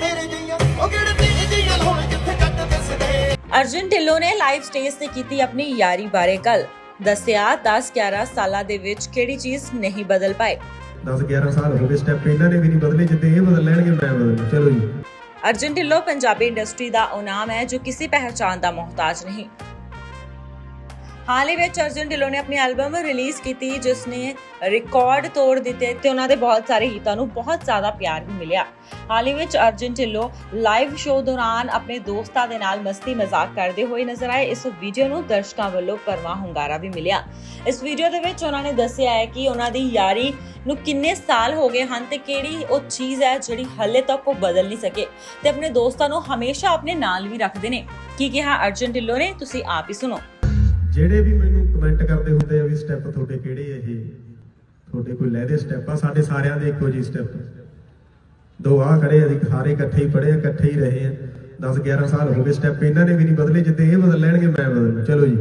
ਤੇਰੇ ਜਈਆਂ ਉਹ ਕਿਹੜੇ ਤੇਰੇ ਜਈਆਂ ਹੁਣ ਕਿੱਥੇ ਕੱਟ ਦਿਸਦੇ। ਅਰਜੁਨ ਢਿੱਲੋਂ ਨੇ ਲਾਈਵ ਸਟੇਜ ਤੇ ਕੀਤੀ ਆਪਣੀ ਯਾਰੀ ਬਾਰੇ ਗੱਲ। ਦੱਸਿਆ 10-11 ਸਾਲਾਂ ਦੇ ਵਿੱਚ ਕਿਹੜੀ ਚੀਜ਼ ਨਹੀਂ ਬਦਲ ਪਾਏ 10 11 ਸਾਲ ਹੋ ਗਏ ਸਟੈਪ ਇਹਨਾਂ ਨੇ ਵੀ ਨਹੀਂ ਬਦਲੇ ਜਿੱਦੇ ਇਹ ਬਦਲ ਲੈਣਗੇ ਮੈਂ ਬਦਲ ਚਲੋ ਜੀ। ਅਰਜੁਨ ਢਿੱਲੋਂ ਪੰਜਾਬੀ ਇੰਡਸਟਰੀ ਦਾ ਉਹ ਨਾਮ ਹੈ ਜੋ ਕਿਸੇ ਪਹਿਚਾਣ ਦਾ ਮੁਹਤਾਜ ਨਹੀਂ। ਹਾਲ ਹੀ ਵਿੱਚ ਅਰਜਨ ਢਿੱਲੋਂ ਨੇ ਆਪਣੀ ਐਲਬਮ ਰਿਲੀਜ਼ ਕੀਤੀ ਜਿਸ ਨੇ ਰਿਕਾਰਡ ਤੋੜ ਦਿੱਤੇ ਤੇ ਉਹਨਾਂ ਦੇ ਬਹੁਤ ਸਾਰੇ ਗੀਤਾਂ ਨੂੰ ਬਹੁਤ ਜ਼ਿਆਦਾ ਪਿਆਰ ਵੀ ਮਿਲਿਆ। ਹਾਲ ਹੀ ਵਿੱਚ ਅਰਜਨ ਢਿੱਲੋਂ ਲਾਈਵ ਸ਼ੋਅ ਦੌਰਾਨ ਆਪਣੇ ਦੋਸਤਾਂ ਦੇ ਨਾਲ ਮਸਤੀ ਮਜ਼ਾਕ ਕਰਦੇ ਹੋਏ ਨਜ਼ਰ ਆਏ। ਇਸ ਵੀਡੀਓ ਨੂੰ ਦਰਸ਼ਕਾਂ ਵੱਲੋਂ ਭਰਵਾਂ ਹੁੰਗਾਰਾ ਵੀ ਮਿਲਿਆ। ਇਸ ਵੀਡੀਓ ਦੇ ਵਿੱਚ ਉਹਨਾਂ ਨੇ ਦੱਸਿਆ ਹੈ ਕਿ ਉਹਨਾਂ ਦੀ ਯਾਰੀ ਨੂੰ ਕਿੰਨੇ ਸਾਲ ਹੋ ਗਏ ਹਨ ਤੇ ਕਿਹੜੀ ਉਹ ਚੀਜ਼ ਹੈ ਜਿਹੜੀ ਹੱਲੇ ਤੱਕ ਉਹ ਬਦਲ ਨਹੀਂ ਸਕੇ ਤੇ ਆਪਣੇ ਦੋਸਤਾਂ ਨੂੰ ਹਮੇਸ਼ਾ ਆਪਣੇ ਨਾਲ ਵੀ ਰੱਖਦੇ ਨੇ। ਕੀ ਕਿਹਾ ਅਰਜਨ ਢਿੱਲੋਂ ਨੇ? ਤੁਸੀਂ ਆਪ ਹੀ ਸੁਣੋ। ਜਿਹੜੇ ਵੀ ਮੈਨੂੰ ਕਮੈਂਟ ਕਰਦੇ ਹੁੰਦੇ ਆ ਵੀ ਸਟੈਪ ਤੁਹਾਡੇ ਕਿਹੜੇ ਇਹ? ਤੁਹਾਡੇ ਕੋਈ ਲਹਿਦੇ ਸਟੈਪ ਆ? ਸਾਡੇ ਸਾਰਿਆਂ ਦੇ ਇੱਕੋ ਜਿਹੇ ਸਟੈਪ ਦੋ ਆ ਖੜੇ ਆ ਸਾਰੇ ਇਕੱਠੇ ਹੀ ਪੜੇ ਇਕੱਠੇ ਹੀ ਰਹੇ ਆ। 10 11 ਸਾਲ ਹੋ ਗਏ ਸਟੈਪ ਇਹਨਾਂ ਨੇ ਵੀ ਨਹੀਂ ਬਦਲੇ, ਜਿੱਦੇ ਇਹ ਬਦਲ ਲੈਣਗੇ, ਮੈਂ ਬਦਲ ਚਲੋ ਜੀ।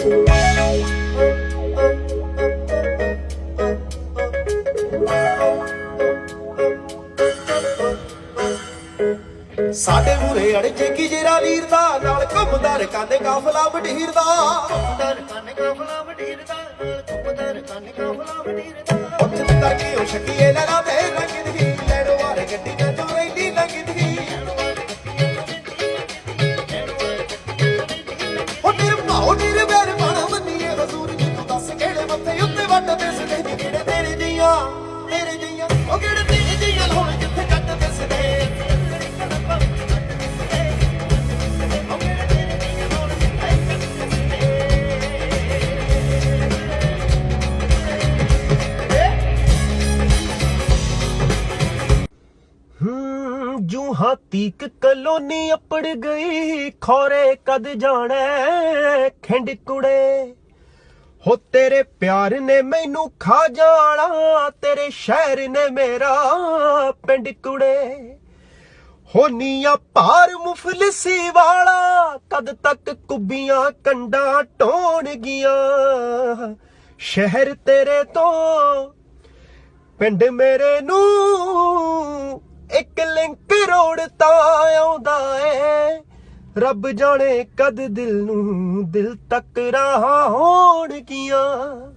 ਸਾਡੇ ਮੂਰੇ ਅੜਕੇ ਕੀ ਜੇਰਾ ਵੀਰ ਦਾ ਨਾਲ ਘੁੰਮਦਾ ਰਕਾਨੇ ਕਾਫਲਾ ਵਢੀਰ ਦਾ ਘੁੰਮਦਾ ਰਕਾਨੇ ਕਾਫਲਾ ਵਢੀਰ ਦਾ ਘੁੰਮਦਾ ਰਕਾਨੇ ਕਾਫਲਾ ਵਢੀਰ ਦਾ ਉੱਥੇ ਕਰਕੇ ਉਹ ਸ਼ਕੀਏ ਲਗਾ ਤੇਰੇ ਜਈਆਂ, ਉਹ ਕਿਹੜੇ ਜਈਆਂ ਹੁਣ ਕਿੱਥੇ ਕੱਟ ਦਿਸਦੇ? ਹੂੰ, ਜੂ ਹਾਤੀਕ ਕਲੋਨੀ ਅਪੜ ਗਈ, ਖੋਰੇ ਕਦ ਜਾਣਾ ਖਿੰਡ ਕੁੜੇ। ਹੋ ਤੇਰੇ ਪਿਆਰ ਨੇ ਮੈਨੂੰ ਖਾ ਜਾਣਾ, ਤੇਰੇ ਸ਼ਹਿਰ ਨੇ ਮੇਰਾ ਪਿੰਡ ਕੁੜੇ। ਹੋ ਨੀਆਂ ਭਾਰ ਮੁਫਲਸੀ ਵਾਲਾ ਕਦ ਤੱਕ ਕੁੱਬੀਆਂ ਕੰਡਾਂ ਟੋਣਗੀਆਂ ਸ਼ਹਿਰ ਤੇਰੇ ਤੋਂ, ਪਿੰਡ ਮੇਰੇ ਨੂੰ ਇੱਕ ਲਿੰਕ ਰੋਡ ਤਾਂ ਆਉਂਦਾ ਏ। ਰੱਬ ਜਾਣੇ ਕਦ ਦਿਲ ਨੂੰ ਦਿਲ ਤੱਕ ਰਾਹ ਹੋਣਗੀਆਂ।